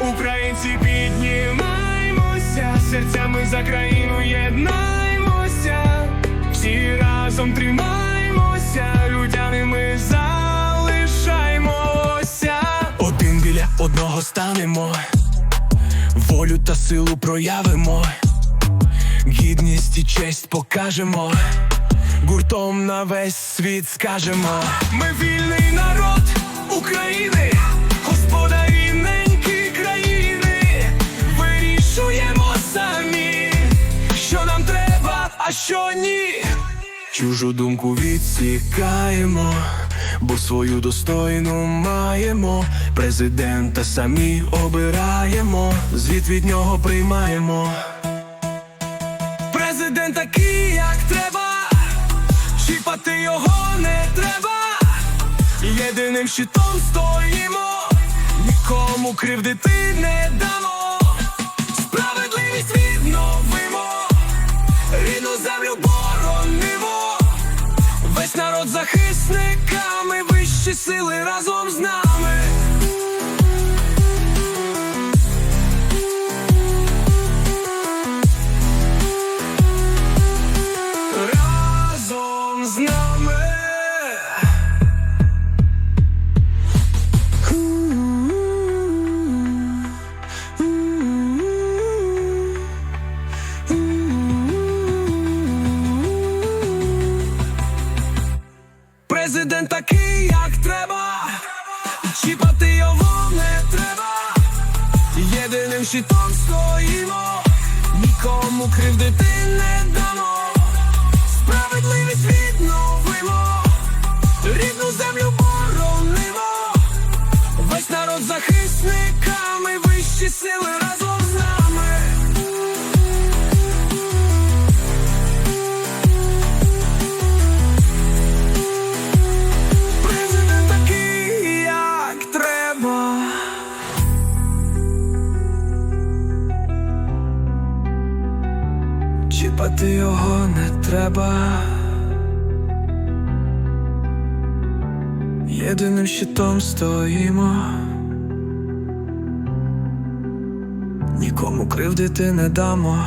Українці піднімаймося, серцями за країну єднаймося, всі разом тримаймося, людями ми залишаймося. Один біля одного станемо, волю та силу проявимо, гідність і честь покажемо. Гуртом на весь світ скажемо Ми що ні. Чужу думку відсікаємо, бо свою достойну маємо. Президента самі обираємо, звіт від нього приймаємо. Президент такий, як треба, чіпати його не треба. Єдиним щитом стоїмо, нікому кривдити не дамо. Весь народ захисниками, вищі сили разом з нами. Президент такий, як треба, чіпати його не треба. Єдиним щитом стоїмо, нікому кривдити не дамо. Справедливість відновимо, рідну землю боронимо. Весь народ захисниками, вищі сили Чіпати його не треба. Єдиним щитом стоїмо. Нікому кривдити не дамо.